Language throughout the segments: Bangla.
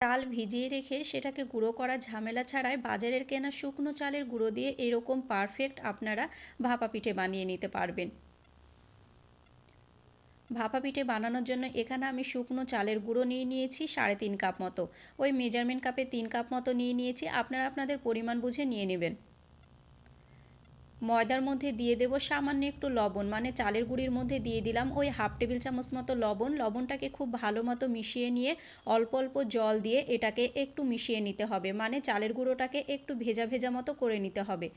চাল ভিজিয়ে রেখে সেটাকে গুঁড়ো করা ঝামেলা ছাড়াই বাজারের কেনা শুকনো চালের গুঁড়ো দিয়ে এরকম পারফেক্ট আপনারা ভাপা পিঠে বানিয়ে নিতে পারবেন। ভাপা পিঠে বানানোর জন্য এখানে আমি শুকনো চালের গুঁড়ো নিয়ে নিয়েছি সাড়ে তিন কাপ মতো। ওই মেজারমেন্ট কাপে তিন কাপ মতো নিয়ে নিয়েছি। আপনারা আপনাদের পরিমাণ বুঝে নিয়ে নেবেন। ময়দার মধ্যে দিয়ে দেব সামান্য একটু লবণ মানে চালের গুঁড়ির মধ্যে দিয়ে দিলাম ওই হাফ টেবিল চামচ মতো লবণ। লবণটাকে খুব ভালো মতো মিশিয়ে নিয়ে অল্প অল্প জল দিয়ে এটাকে একটু মিশিয়ে নিতে হবে মানে চালের গুঁড়োটাকে একটু ভেজা ভেজা মতো করে নিতে হবে।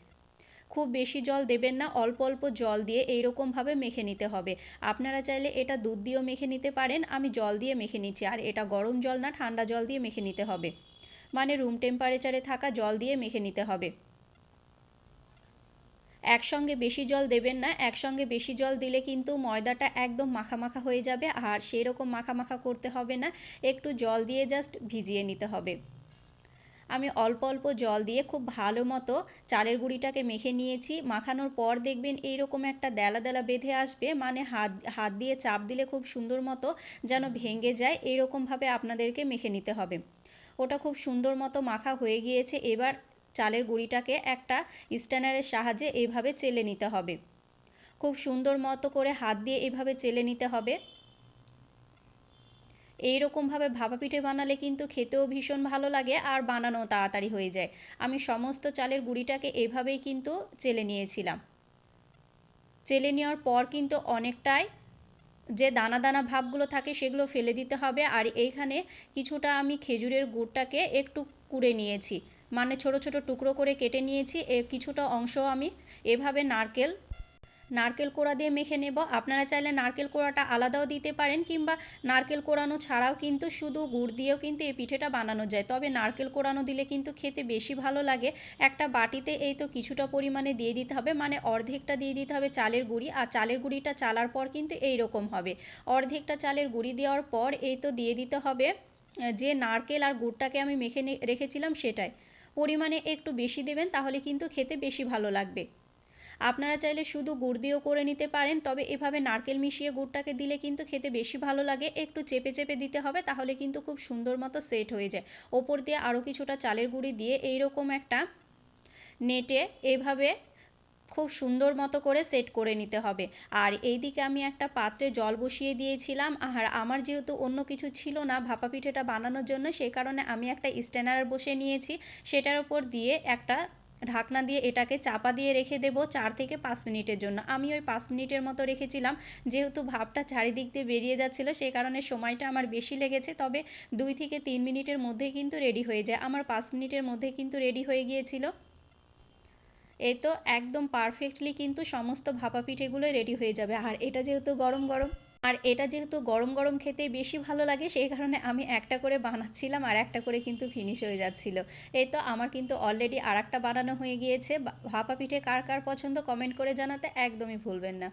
খুব বেশি জল দেবেন না, অল্প অল্প জল দিয়ে এইরকমভাবে মেখে নিতে হবে। আপনারা চাইলে এটা দুধ দিয়েও মেখে নিতে পারেন, আমি জল দিয়ে মেখে নিচ্ছি, আর এটা গরম জল না, ঠান্ডা জল দিয়ে মেখে নিতে হবে। মানে রুম টেম্পারেচারে থাকা জল দিয়ে মেখে নিতে হবে। একসঙ্গে বেশি জল দেবেন না, একসঙ্গে বেশি জল দিলে কিন্তু ময়দাটা একদম মাখা মাখা হয়ে যাবে আর সেই রকম মাখা মাখা করতে হবে না, একটু জল দিয়ে জাস্ট ভিজিয়ে নিতে হবে। আমি অল্প অল্প জল দিয়ে খুব ভালো মতো চালের গুঁড়িটাকে মেখে নিয়েছি, মাখানোর পর দেখবেন এইরকম একটা দেলা দেলা বেঁধে আসবে মানে হাত হাত দিয়ে চাপ দিলে খুব সুন্দর মতো যেন ভেঙে যায়, এইরকমভাবে আপনাদেরকে মেখে নিতে হবে। ওটা খুব সুন্দর মতো মাখা হয়ে গিয়েছে, এবার চালের গুঁড়িটাকে একটা স্ট্যানারের সাহায্যে এইভাবে চেলে নিতে হবে। খুব সুন্দর মতো করে হাত দিয়ে এভাবে চেলে নিতে হবে। এই রকমভাবে ভাপা পিঠে বানালে কিন্তু খেতেও ভীষণ ভালো লাগে আর বানানো তাড়াতাড়ি হয়ে যায়। আমি সমস্ত চালের গুঁড়িটাকে এভাবেই কিন্তু চেলে নিয়েছিলাম। চেলে নেওয়ার পর কিন্তু অনেকটাই যে দানা দানা ভাবগুলো থাকে সেগুলো ফেলে দিতে হবে আর এইখানে কিছুটা আমি খেজুরের গুড়টাকে একটু কুড়ে নিয়েছি। মানে ছোট ছোট টুকরো করে কেটে নিয়েছি। এ কিছুটা অংশ আমি এভাবে নারকেল নারকেল কোড়া দিয়ে মেখে নেব। আপনারা চাইলে নারকেল কোড়াটা আলাদাও দিতে পারেন কিংবা নারকেল কোড়ানো ছাড়াও কিন্তু শুধু গুড় দিয়েও কিন্তু এই পিঠেটা বানানো যায়। তবে নারকেল কোড়ানো দিলে কিন্তু খেতে বেশি ভালো লাগে। একটা বাটিতে এই তো কিছুটা পরিমাণে দিয়ে দিতে হবে। মানে অর্ধেকটা দিয়ে দিতে হবে চালের গুঁড়ি। আর চালের গুঁড়িটা চালার পর কিন্তু এই রকম হবে। অর্ধেকটা চালের গুঁড়ি দেওয়ার পর এই তো দিয়ে দিতে হবে, যে নারকেল আর গুড়টাকে আমি মেখে রেখেছিলাম সেটাই। পরিমাণে একটু বেশি দেবেন, তাহলে কিন্তু খেতে বেশি ভালো লাগবে। আপনারা চাইলে শুধু গুড় দিয়েও করে নিতে পারেন, তবে এভাবে নারকেল মিশিয়ে গুড়টাকে দিলে কিন্তু খেতে বেশি ভালো লাগে। একটু চেপে চেপে দিতে হবে, তাহলে কিন্তু খুব সুন্দর মতো সেট হয়ে যায়। ওপর দিয়ে আরও কিছুটা চালের গুঁড়ি দিয়ে এইরকম একটা নেটে এভাবে খুব সুন্দর মতো করে সেট করে নিতে হবে। আর এই দিকে আমি একটা পাত্রে জল বসিয়ে দিয়েছিলাম। আর আমার যেহেতু অন্য কিছু ছিল না ভাপা পিঠেটা বানানোর জন্য সেই কারণে আমি একটা স্ট্যান্ডার বসে নিয়েছি। সেটার উপর দিয়ে একটা ঢাকনা দিয়ে এটাকে চাপা দিয়ে রেখে দেব চার থেকে পাঁচ মিনিটের জন্য। আমি ওই পাঁচ মিনিটের মতো রেখেছিলাম। যেহেতু ভাবটা চারিদিক দিয়ে বেরিয়ে যাচ্ছিল সেই কারণে সময়টা আমার বেশি লেগেছে। তবে দুই থেকে তিন মিনিটের মধ্যেই কিন্তু রেডি হয়ে যায়। আমার পাঁচ মিনিটের মধ্যে কিন্তু রেডি হয়ে গিয়েছিল। এই তো একদম পারফেক্টলি কিন্তু সমস্ত ভাপা পিঠেগুলোই রেডি হয়ে যাবে। আর এটা যেহেতু গরম গরম, আর এটা যেহেতু গরম গরম খেতে বেশি ভালো লাগে, সেই কারণে আমি একটা করে বানাচ্ছিলাম আর একটা করে কিন্তু ফিনিশ হয়ে যাচ্ছিল। এই তো আমার কিন্তু অলরেডি আর একটা বানানো হয়ে গিয়েছে। ভাপা পিঠে কার কার পছন্দ কমেন্ট করে জানাতে একদমই ভুলবেন না।